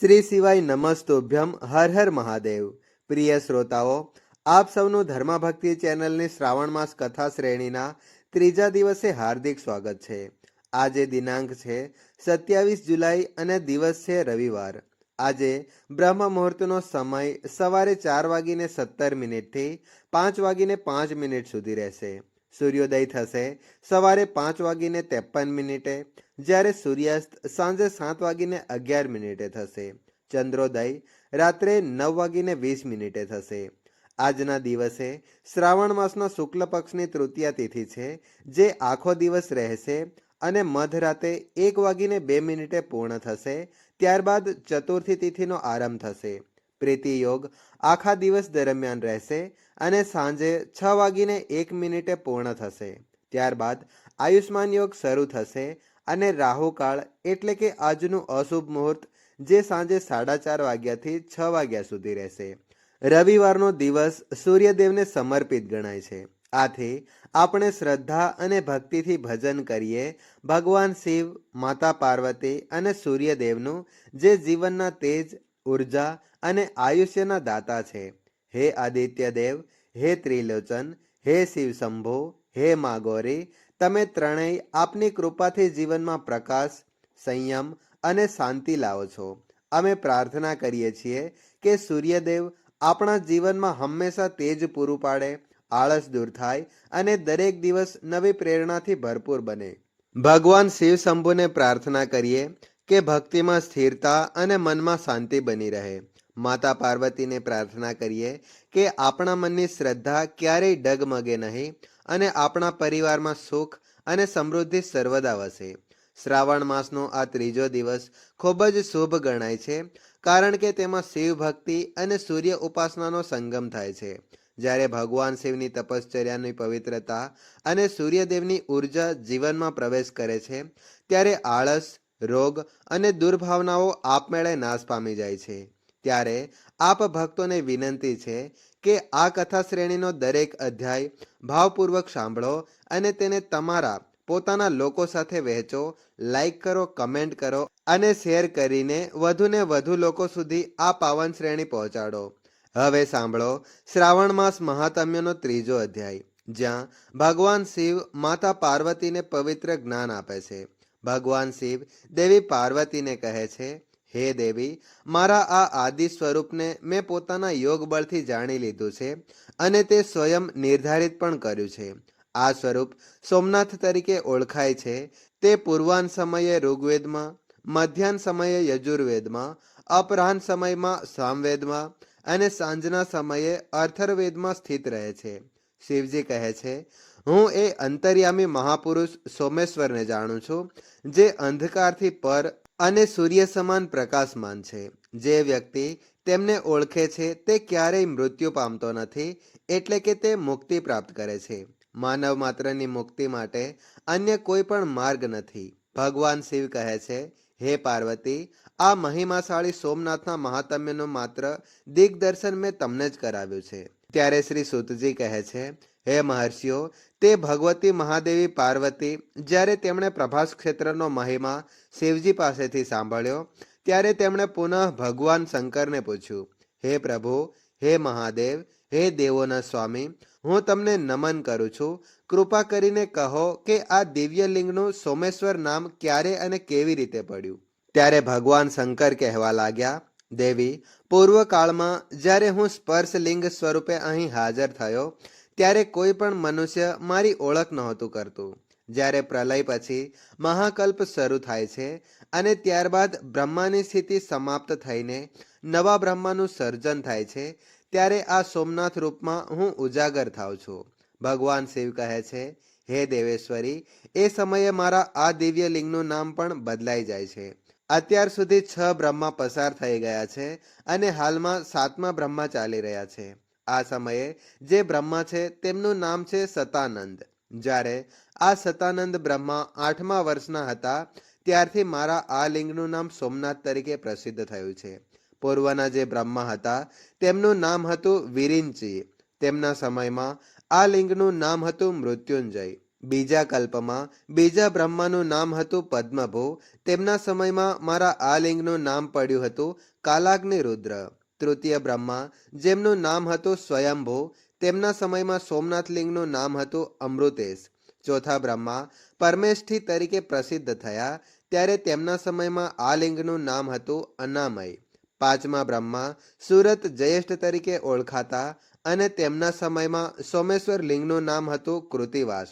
શ્રી શિવાય નમસ્તોભ્યમ હર હર મહાદેવ. પ્રિય શ્રોતાઓ, આપ સૌનું ધર્મભક્તિ ચેનલની શ્રાવણ માસ કથા શ્રેણીના ત્રીજા દિવસે હાર્દિક સ્વાગત છે. આજે દિનાંક છે સત્યાવીસ જુલાઈ અને દિવસ છે રવિવાર. આજે બ્રહ્મ મુહૂર્તનો સમય સવારે ચાર વાગીને સત્તર મિનિટથી પાંચ વાગીને પાંચ મિનિટ સુધી રહેશે. સૂર્યોદય થશે સવારે પાંચ વાગીને ત્રેપન મિનિટે જ્યારે સૂર્યાસ્ત સાંજે સાત વાગીને અગિયાર મિનિટે થશે. ચંદ્રોદય રાત્રે નવ વાગીને વીસ મિનિટે થશે. આજના દિવસે શ્રાવણ માસના શુક્લ પક્ષની તૃતીયા તિથિ છે, જે આખો દિવસ રહેશે અને મધરાતે એક વાગીને બે મિનિટે પૂર્ણ થશે. ત્યારબાદ ચતુર્થી તિથિનો આરંભ થશે. પ્રીતિ યોગ આખા દિવસ દરમિયાન રહેશે અને સાંજે છ વાગીને એક મિનિટે પૂર્ણ થશે. ત્યારબાદ આયુષ્માન યોગ શરૂ થશે અને રાહુકાળ એટલે કે આજનું અશુભ મુહૂર્ત જે સાંજે સાડા ચાર વાગ્યાથી છ વાગ્યા સુધી રહેશે. રવિવારનો દિવસ સૂર્યદેવને સમર્પિત ગણાય છે. આથી આપણે શ્રદ્ધા અને ભક્તિથી ભજન કરીએ. ભગવાન શિવ, માતા પાર્વતી અને સૂર્યદેવનું જે જીવનના તેજ, ઊર્જા અને આયુષ્યના દાતા છે. હે આદિત્ય દેવ હે ત્રિલોચન, હે શિવ શંભો હે મા ગૌરી તમે ત્રણેય આપની કૃપાથી જીવનમાં પ્રકાશ, સંયમ અને શાંતિ લાવો છો. અમે પ્રાર્થના કરીએ છીએ કે સૂર્યદેવ આપણા જીવનમાં હંમેશા તેજ પૂરું પાડે, આળસ દૂર થાય અને દરેક દિવસ નવી પ્રેરણાથી ભરપૂર બને. ભગવાન શિવ શંભુને પ્રાર્થના કરીએ કે ભક્તિમાં સ્થિરતા અને મનમાં શાંતિ બની રહે. માતા પાર્વતીને પ્રાર્થના કરીએ કે આપણા મનની શ્રદ્ધા ક્યારેય ડગમગે નહીં અને આપણા પરિવારમાં સુખ અને સમૃદ્ધિ સર્વદા વસે. શ્રાવણ માસનો આ ત્રીજો દિવસ ખૂબ જ શુભ ગણાય છે, કારણ કે તેમાં શિવ ભક્તિ અને સૂર્ય ઉપાસનાનો સંગમ થાય છે. જ્યારે ભગવાન શિવની તપશ્ચર્યાની પવિત્રતા અને સૂર્યદેવની ઊર્જા જીવનમાં પ્રવેશ કરે છે, ત્યારે આળસ, રોગ અને દુર્ભાવનાઓ આપમેળે નાશ પામી જાય છે. ત્યારે આપ ભક્તોને વિનંતી છે કે આ કથા શ્રેણીનો દરેક અધ્યાય ભાવપૂર્વક સાંભળો અને તેને તમારા પોતાના લોકો સાથે વહેંચો લાઈક કરો કમેન્ટ કરો અને શેર કરીને વધુને વધુ લોકો સુધી આ પાવન શ્રેણી પહોંચાડો. હવે સાંભળો શ્રાવણ માસ મહાત્મ્યનો ત્રીજો અધ્યાય, જ્યાં ભગવાન શિવ માતા પાર્વતીને પવિત્ર જ્ઞાન આપે છે. ભગવાન શિવ દેવી પાર્વતીને કહે છે હે દેવી, મારા આ આદિ સ્વરૂપને મેં પોતાના યોગ બળથી જાણી લીધું છે અને તે સ્વયં નિર્ધારિત પણ કર્યું છે. આ સ્વરૂપ સોમનાથ તરીકે ઓળખાય છે. તે પૂર્વાન સમયે ઋગ્વેદમાં, મધ્યાહન સમયે યજુર્વેદમાં, અપરાહન સમયમાં સામવેદમાં અને સાંજના સમયે અર્થર્વેદમાં સ્થિત રહે છે. શિવજી કહે છે, હું એ અંતર્યામી મહાપુરુષ સોમેશ્વરને જાણું છું, જે અંધકારથી પર અને સૂર્ય સમાન પ્રકાશમાન છે. જે વ્યક્તિ તેમને ઓળખે છે તે ક્યારેય મૃત્યુ પામતો નથી, એટલે કે તે મુક્તિ પ્રાપ્ત કરે છે. માનવ માત્રની મુક્તિ માટે અન્ય કોઈ પણ માર્ગ નથી. ભગવાન શિવ કહે છે, હે પાર્વતી, આ મહિમાશાળી સોમનાથના મહાત્મ્યનું માત્ર દિગ્દર્શન મેં તમને જ કરાવ્યું છે. ત્યારે શ્રી સુતજી કહે છે હે મહર્ષિઓ, તે ભગવતી મહાદેવી પાર્વતી, જ્યારે તેમણે પ્રભાસ ક્ષેત્રનો મહિમા શિવજી પાસેથી સાંભળ્યો, ત્યારે તેમણે પુનઃ ભગવાન શંકરને પૂછ્યું, હે પ્રભુ, હે મહાદેવ, હે દેવોના સ્વામી, હું તમને નમન કરું છું. કૃપા કરીને કહો કે આ દિવ્યલિંગનું સોમેશ્વર નામ ક્યારે અને કેવી રીતે પડ્યું? ત્યારે ભગવાન શંકર કહેવા લાગ્યા, દેવી, પૂર્વકાળમાં જ્યારે હું સ્પર્શ લિંગ સ્વરૂપે અહીં હાજર થયો ત્યારે કોઈ પણ મનુષ્ય મારી ઓળખ નહોતું કરતું. જ્યારે પ્રલય પછી મહાકલ્પ શરૂ થાય છે અને ત્યારબાદ બ્રહ્માની સ્થિતિ સમાપ્ત થઈને નવા બ્રહ્માનું સર્જન થાય છે, ત્યારે આ સોમનાથ રૂપમાં હું ઉજાગર થાઉં છું. ભગવાન શિવ કહે છે, હે દેવેશ્વરી, એ સમયે મારા આ દિવ્ય લિંગનું નામ પણ બદલાઈ જાય છે. અત્યાર સુધી છ બ્રહ્મા પસાર થઈ ગયા છે અને હાલમાં સાતમા બ્રહ્મા ચાલી રહ્યા છે. આ સમયે જે બ્રહ્મા છે તેમનું નામ છે સતાનંદ. જ્યારે આ સતાનંદ બ્રહ્મા આઠમા વર્ષના હતા, ત્યારથી મારા આ લિંગનું નામ સોમનાથ તરીકે પ્રસિદ્ધ થયું છે. પૂર્વના જે બ્રહ્મા હતા, તેમનું નામ હતું વિરિંચી. તેમના સમયમાં આ લિંગનું નામ હતું મૃત્યુંજય. બીજા કલ્પમાં બીજા બ્રહ્માનું નામ હતું પદ્મભૂ. તેમના સમયમાં મારા આ લિંગનું નામ પડ્યું હતું કાલાગ્નિ રુદ્ર તૃતીય બ્રહ્મા, જેમનું નામ હતું સ્વયંભૂ, તેમના સમયમાં સોમનાથ લિંગનું નામ હતું અમૃતેશ. ચોથા બ્રહ્મા પરમેષ્ઠી તરીકે પ્રસિદ્ધ થયા, ત્યારે તેમના સમયમાં આ લિંગનું નામ હતું અનામય. પાંચમા બ્રહ્મા સુરત જયેષ્ઠ તરીકે ઓળખાતા અને તેમના સમયમાં સોમેશ્વર લિંગનું નામ હતું કૃતિવાસ.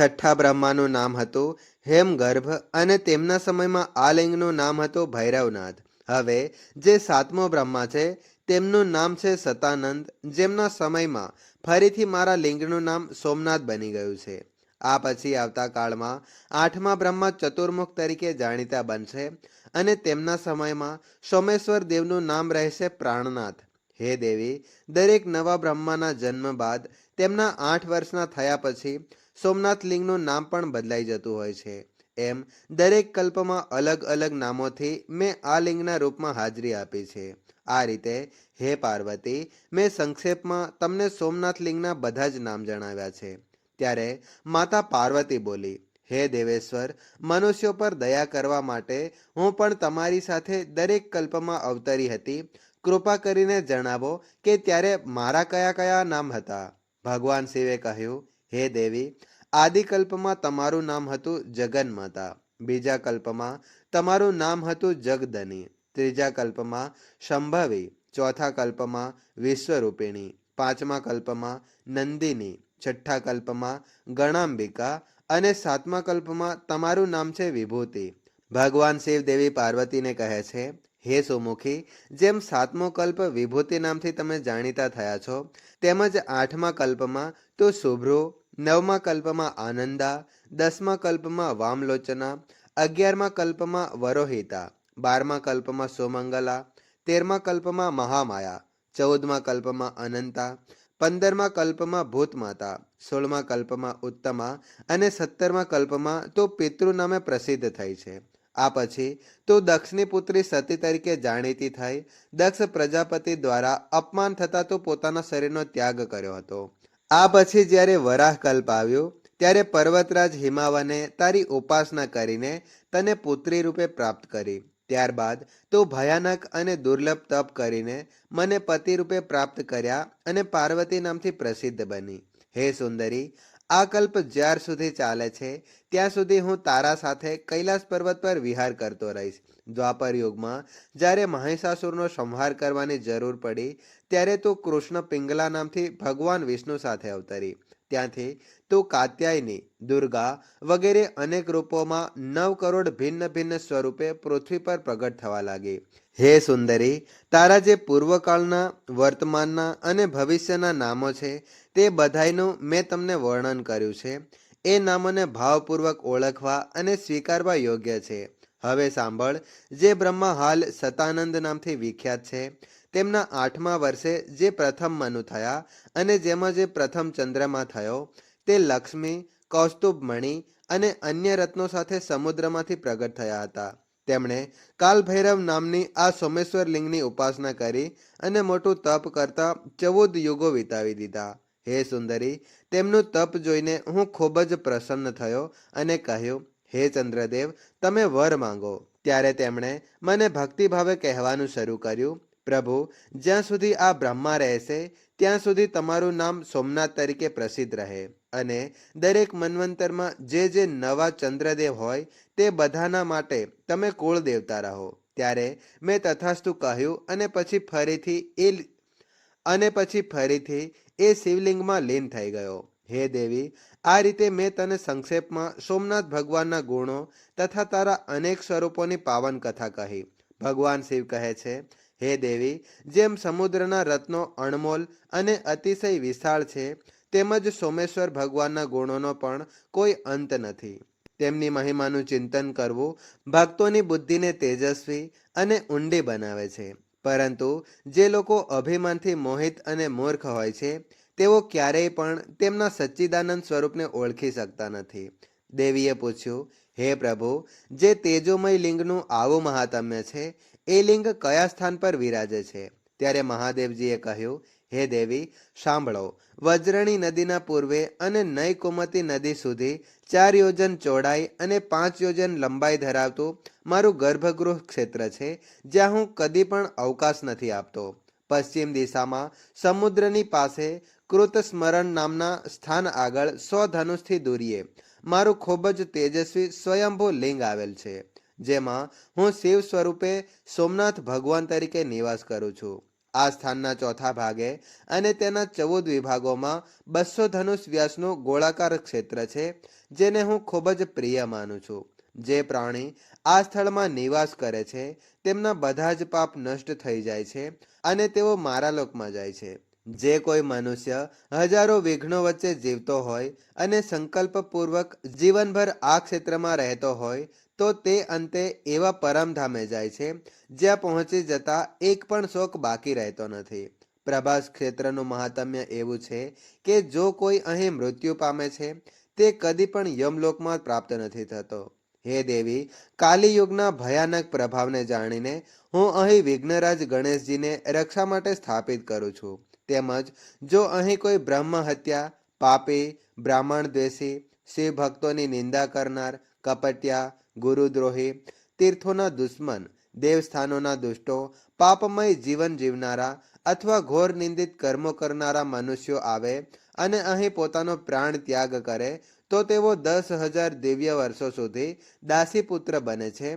છઠ્ઠા બ્રહ્માનું નામ હતું હેમગર્ભ અને તેમના સમયમાં આ લિંગનું નામ હતું ભૈરવનાથ. હવે જે સાતમો બ્રહ્મા છે, તેમનું નામ છે સતાનંદ, જેમના સમયમાં ફરીથી મારા લિંગનું નામ સોમનાથ બની ગયું છે. આ પછી આવતા કાળમાં આઠમા બ્રહ્મા ચતુર્મુખ તરીકે જાણીતા બનશે અને તેમના સમયમાં સોમેશ્વર દેવનું નામ રહેશે પ્રાણનાથ. હે દેવી, દરેક નવા બ્રહ્માના જન્મ બાદ તેમના આઠ વર્ષના થયા પછી સોમનાથ લિંગનું નામ પણ બદલાઈ જતું હોય છે. એમ દરેક કલ્પમાં અલગ અલગ નામોથી મેં આ લિંગના રૂપમાં હાજરી આપી છે. આ રીતે, હે પાર્વતી, મેં સંક્ષેપમાં તમને સોમનાથ લિંગના બધા જ નામ જણાવ્યા છે. ત્યારે માતા પાર્વતી બોલી, હે દેવેશ્વર, મનુષ્યો પર દયા કરવા માટે હું પણ તમારી સાથે દરેક કલ્પમાં અવતરી હતી. કૃપા કરીને જણાવો કે ત્યારે મારા કયા કયા નામ હતા? ભગવાન શિવે કહ્યું, હે દેવી આદિકલ્પમાં તમારું નામ હતું જગન્માતા. બીજા કલ્પમાં તમારું નામ હતું જગદની. ત્રીજા કલ્પમાં સંભવી. ચોથા કલ્પમાં વિશ્વરૂપિણી. પાંચમા કલ્પમાં નંદિની. છઠ્ઠા કલ્પમાં ગણાંબિકા. અને સાતમા કલ્પમાં તમારું નામ છે વિભૂતિ. ભગવાન શિવ દેવી પાર્વતીને કહે છે, હે સુમુખી, જેમ સાતમો કલ્પ વિભૂતિ નામથી તમે જાણીતા થયા છો, તેમજ આઠમા કલ્પમાં તો શુભ્રુ નવમા કલ્પમાં આનંદા, દસમા કલ્પમાં વામલોચના, અગિયારમા કલ્પમાં વરોહિતા, બારમા કલ્પમાં સોમંગલા, તેરમા કલ્પમાં મહામાયા, ચૌદમા કલ્પમાં અનંતા, પંદરમા કલ્પમાં ભૂતમાતા, સોળમા કલ્પમાં ઉત્તમા અને સત્તરમા કલ્પમાં તો પિતૃ નામે પ્રસિદ્ધ થઈ છે. આ પછી તો દક્ષની પુત્રી સતી તરીકે જાણીતી થઈ. દક્ષ પ્રજાપતિ દ્વારા અપમાન થતા તો પોતાના શરીરનો ત્યાગ કર્યો હતો. આ પછી જ્યારે વરાહકલ્પ આવ્યો, ત્યારે પર્વતરાજ હિમાવને તારી ઉપાસના કરીને તને પુત્રી રૂપે પ્રાપ્ત કરી. ત્યારબાદ તો ભયાનક અને દુર્લભ તપ કરીને મને પતિ રૂપે પ્રાપ્ત કર્યા અને પાર્વતી નામથી પ્રસિદ્ધ બની. હે સુંદરી આ કલ્પ જ્યાર સુધી ચાલે છે, ત્યાં સુધી હું તારા સાથે કૈલાસ પર્વત પર વિહાર કરતો રહીશ. દ્વાપર યુગમાં, જ્યારે મહિષાસુરનો સંહાર કરવાની જરૂર પડી, ત્યારે તું કૃષ્ણ પિંગલા નામથી ભગવાન વિષ્ણુ સાથે અવતરી. ત્યાંથી તું કાત્યાયની, દુર્ગા વગેરે અનેક રૂપોમાં નવ કરોડ ભિન્ન ભિન્ન સ્વરૂપે પૃથ્વી પર પ્રગટ થવા લાગી. હે સુંદરી, તારા જે પૂર્વકાળના, વર્તમાનના અને ભવિષ્યના નામો છે, તે બધાયનું મેં તમને વર્ણન કર્યું છે. એ નામોને ભાવપૂર્વક ઓળખવા અને સ્વીકારવા યોગ્ય છે. હવે સાંભળ, જે બ્રહ્મા હાલ સતાનંદ નામથી વિખ્યાત છે તેમના આઠમા વર્ષે જે પ્રથમ મનુ થયા અને જેમાં જે પ્રથમ ચંદ્રમાં થયો, તે લક્ષ્મી, કૌસ્તુભમણિ અને અન્ય રત્નો સાથે સમુદ્રમાંથી પ્રગટ થયા હતા. તેમણે કાલભૈરવ નામની આ સોમેશ્વર લિંગની ઉપાસના કરી અને મોટું તપ કરતા ચૌદ યુગો વિતાવી દીધા. હે સુંદરી, તેમનું તપ જોઈને હું ખૂબ જ પ્રસન્ન થયો અને કહ્યું, હે ચંદ્રદેવ, તમે વર માંગો. ત્યારે તેમણે મને ભક્તિભાવે કહેવાનું શરૂ કર્યું પ્રભુ, જ્યાં સુધી આ બ્રહ્મા રહેશે, ત્યાં સુધી તમારું નામ સોમનાથ તરીકે પ્રસિદ્ધ રહે. અને દરેક મન્વંતરમાં જે જે નવા ચંદ્રદેવ હોય, તે બધાના માટે તમે કુળ દેવતા રહો. ત્યારે મેં તથાસ્તુ કહ્યું અને પછી ફરીથી એ અને પછી ફરીથી એ શિવલિંગમાં લીન થઈ ગયો. હે દેવી, આ રીતે મેં તને સંક્ષેપમાં સોમનાથ ભગવાનના ગુણો તથા તારા અનેક સ્વરૂપોની પાવન કથા કહી. ભગવાન શિવ કહે છે હે દેવી, જેમ સમુદ્રના રત્નો અણમોલ અને અતિશય વિશાળ છે, તેમજ સોમેશ્વર ભગવાનના ગુણોનો પણ કોઈ અંત નથી. તેમની મહિમાનું ચિંતન કરવું ભક્તોની બુદ્ધિને તેજસ્વી અને ઊંડી બનાવે છે. પરંતુ જે લોકો અભિમાનથી મોહિત અને મૂર્ખ હોય છે, તેઓ ક્યારેય પણ તેમના સચ્ચિદાનંદ સ્વરૂપને ઓળખી શકતા નથી. દેવીએ પૂછ્યું, હે પ્રભુ, જે તેજોમય લિંગનું આવું મહાત્મ્ય છે એ લિંગ કયા સ્થાન પર વિરાજે છે? ત્યારે મહાદેવજીએ કહ્યું, હે દેવી, સાંભળો. વજ્રણી નદીના પૂર્વે અને નયકુમતી નદી સુધી ચાર યોજન ચોડાઈ અને પાંચ યોજન લંબાઈ ધરાવતું મારું ગર્ભગૃહ ક્ષેત્ર છે, જ્યાં હું કદી પણ અવકાશ નથી આપતો. પશ્ચિમ દિશામાં સમુદ્રની પાસે કૃત સ્મરણ નામના સ્થાન આગળ સો ધનુષથી દૂરીએ. મારું ખૂબ જ તેજસ્વી સ્વયંભૂ લિંગ આવેલ છે. જેમાં હું શિવ સ્વરૂપે સોમનાથ ભગવાન તરીકે નિવાસ કરું છું. આ સ્થાનના ચોથા ભાગે અને તેના ચૌદ વિભાગોમાં બસો ધનુષ વ્યાસનું ગોળાકાર ક્ષેત્ર છે, જેને હું ખૂબ જ પ્રિય માનું છું. જે પ્રાણી આ સ્થળમાં નિવાસ કરે છે, તેમના બધા જ પાપ નષ્ટ થઈ જાય છે અને તેઓ મારા લોકમાં જાય છે. જે કોઈ મનુષ્ય હજારો વિઘ્નો વચ્ચે જીવતો હોય અને સંકલ્પપૂર્વક જીવનભર આ ક્ષેત્રમાં રહેતો હોય તો તે અંતે એવા પરમધામે જાય છે, જ્યાં પહોંચી જતા એક પણ શોક બાકી રહેતો નથી. પ્રભાસ ક્ષેત્રનું મહાત્મ્ય એવું છે કે જો કોઈ અહીં મૃત્યુ પામે છે, તે કદી પણ યમલોકમાં પ્રાપ્ત નથી થતો. હે દેવી, કાલિયુગના ભયાનક પ્રભાવને જાણીને હું અહીં વિઘ્નરાજ ગણેશજીને રક્ષા માટે સ્થાપિત કરું છું. તેમજ, જો અહીં કોઈ બ્રહ્મ હત્યા, પાપી, બ્રાહ્મણ દ્વેષી શિવ ભક્તોની નિંદા કરનાર, કપટિયા ગુરુદ્રોહી, તીર્થોના દુશ્મન, દેવસ્થાનોના દુષ્ટો, પાપમય જીવન જીવનારા અથવા ઘોર નિંદિત કર્મો કરનારા મનુષ્યો આવે અને અહીં પોતાનો પ્રાણ ત્યાગ કરે, તો તેઓ દસ હજાર દિવ્ય વર્ષો સુધી દાસી પુત્ર બને છે.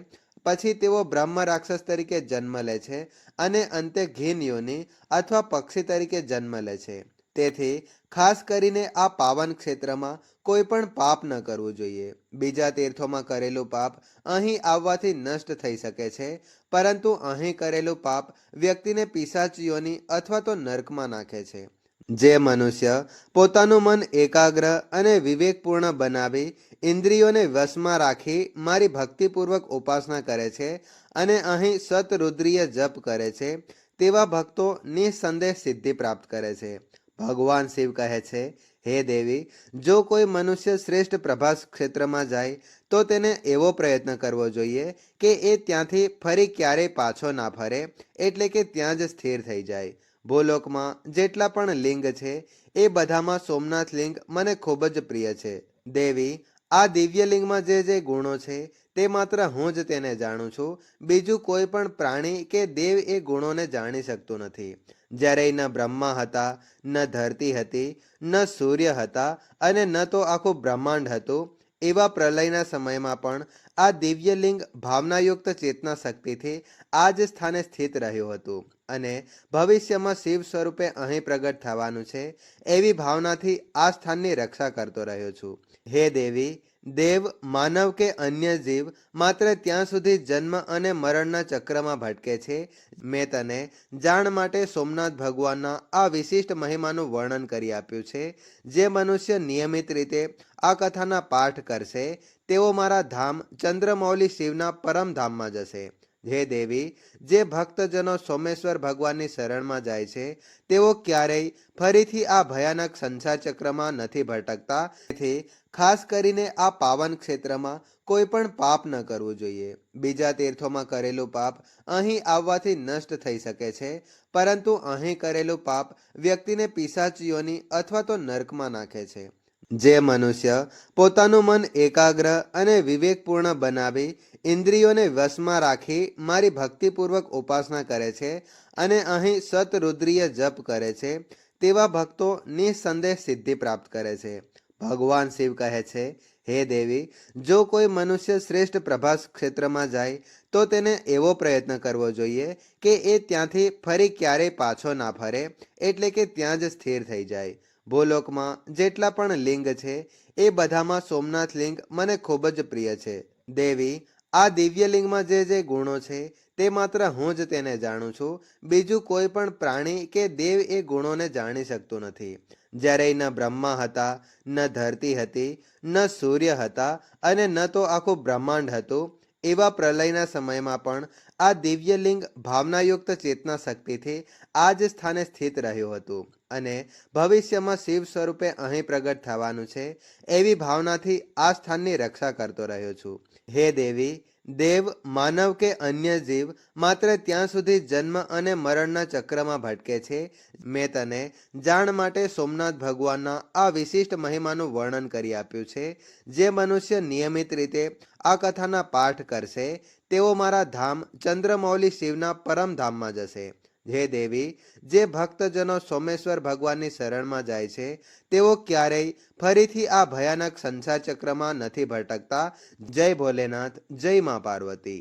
પછી તેઓ બ્રહ્મ રાક્ષસ તરીકે જન્મ લે છે અને અંતે ઘીન યોની અથવા પક્ષી તરીકે જન્મ લે છે. તેથી ખાસ કરીને આ પાવન ક્ષેત્રમાં કોઈ પણ પાપ ન કરવું જોઈએ. બીજા તીર્થોમાં કરેલું પાપ અહીં આવવાથી નષ્ટ થઈ શકે છે, પરંતુ અહીં કરેલું પાપ વ્યક્તિને પિસાચીઓની અથવા તો નર્કમાં નાખે છે. જે મનુષ્ય પોતાનું મન એકાગ્ર અને વિવેકપૂર્ણ બનાવી ઇન્દ્રિયોને વશમાં રાખી મારી ભક્તિપૂર્વક ઉપાસના કરે છે અને અહીં સતરુદ્રીય જપ કરે છે, તેવા ભક્તો નિસંદેહ સિદ્ધિ પ્રાપ્ત કરે છે. ભગવાન શિવ કહે છે, હે દેવી, જો કોઈ મનુષ્ય શ્રેષ્ઠ પ્રભાસ ક્ષેત્રમાં જાય, તો તેને એવો પ્રયત્ન કરવો જોઈએ કે એ ત્યાંથી ફરી ક્યારેય પાછો ના ફરે, એટલે કે ત્યાં જ સ્થિર થઈ જાય. ભૂલોકમાં જેટલા પણ લિંગ છે, એ બધામાં સોમનાથ લિંગ મને ખૂબ જ પ્રિય છે. દેવી આ દિવ્યલિંગમાં જે જે ગુણો છે, તે માત્ર હું જ તેને જાણું છું. બીજું કોઈ પણ પ્રાણી કે દેવ એ ગુણોને જાણી શકતું નથી. જ્યારે ન બ્રહ્મા હતા, ન ધરતી હતી, ન સૂર્ય હતા અને ન તો આખું બ્રહ્માંડ હતું, એવા પ્રલયના સમયમાં પણ આ દિવ્યલિંગ ભાવનાયુક્ત ચેતના શક્તિથી આ જ સ્થાને સ્થિત રહ્યું હતું. અને ભવિષ્યમાં શિવ સ્વરૂપે અહીં પ્રગટ થવાનું છે, એવી ભાવનાથી આ સ્થાનની રક્ષા કરતો રહ્યો છું. હે દેવી, દેવ, માનવ કે અન્ય જીવ, માત્ર ત્યાં સુધી જન્મ અને મરણના ચક્રમાં ભટકે છે. મેં તને જાણ માટે સોમનાથ ભગવાનના આ વિશિષ્ટ મહિમાનું વર્ણન કરી આપ્યું છે, જે મનુષ્ય નિયમિત રીતે આ કથાના પાઠ કરશે, તેઓ મારા ધામ ચંદ્રમૌલી શિવના પરમધામમાં જશે. હે દેવી, જે ભક્તજનો સોમેશ્વર ભગવાનની શરણમાં જાય છે, તેઓ ક્યારેય ફરીથી આ ભયાનક સંસાર ચક્રમાં નથી ભટકતા. તેથી ખાસ કરીને આ પાવન ક્ષેત્રમાં કોઈ પણ પાપ ન કરવું જોઈએ. બીજા તીર્થોમાં કરેલું પાપ અહીં આવવાથી નષ્ટ થઈ શકે છે, પરંતુ અહીં કરેલું પાપ વ્યક્તિને પિસાચીઓની અથવા તો નર્કમાં નાખે છે. જે મનુષ્ય પોતાનું મન એકાગ્ર અને વિવેકપૂર્ણ બનાવી ઇન્દ્રિયોને વશમાં રાખી મારી ભક્તિપૂર્વક ઉપાસના કરે છે અને અહીં સતરુદ્રીય જપ કરે છે, તેવા ભક્તો નિસંદેહ સિદ્ધિ પ્રાપ્ત કરે છે. ભગવાન શિવ કહે છે, હે દેવી, જો કોઈ મનુષ્ય શ્રેષ્ઠ પ્રભાસ ક્ષેત્રમાં જાય, તો તેને એવો પ્રયત્ન કરવો જોઈએ કે એ ત્યાંથી ફરી ક્યારેય પાછો ના ફરે, એટલે કે ત્યાં જ સ્થિર થઈ જાય. ભૂલોકમાં જેટલા પણ લિંગ છે, એ બધામાં સોમનાથ લિંગ મને ખૂબ જ પ્રિય છે. દેવી, આ દિવ્ય લિંગમાં જે જે ગુણો છે, તે માત્ર હું જ તેને જાણું છું. બીજું કોઈ પણ પ્રાણી કે દેવ એ ગુણોને જાણી શકતો નથી. જ્યારે ન બ્રહ્મા હતા, ન ધરતી હતી, ન સૂર્ય હતા અને ન તો આખું બ્રહ્માંડ હતું, એવા પ્રલયના સમયમાં પણ આ દિવ્યલિંગ ભાવનાયુક્ત ચેતના શક્તિથી આ જ સ્થાને સ્થિત રહ્યું હતું. અને ભવિષ્યમાં શિવ સ્વરૂપે અહીં પ્રગટ થવાનું છે, એવી ભાવનાથી આ સ્થાનની રક્ષા કરતો રહ્યો છું. હે દેવી, દેવ, માનવ કે અન્ય જીવ, માત્ર ત્યાં સુધી જન્મ અને મરણના ચક્રમાં ભટકે છે. મેં તને જાણ માટે સોમનાથ ભગવાનના આ વિશિષ્ટ મહિમાનું વર્ણન કરી આપ્યું છે, જે મનુષ્ય નિયમિત રીતે આ કથાના પાઠ કરશે, તેઓ મારા ધામ ચંદ્રમૌલી શિવના પરમધામમાં જશે. હે દેવી, જે ભક્તજનો સોમેશ્વર ભગવાનની શરણમાં જાય છે, તેઓ ક્યારેય ફરીથી આ ભયાનક સંસાર ચક્રમાં નથી ભટકતા. જય ભોલેનાથ, જય મા પાર્વતી.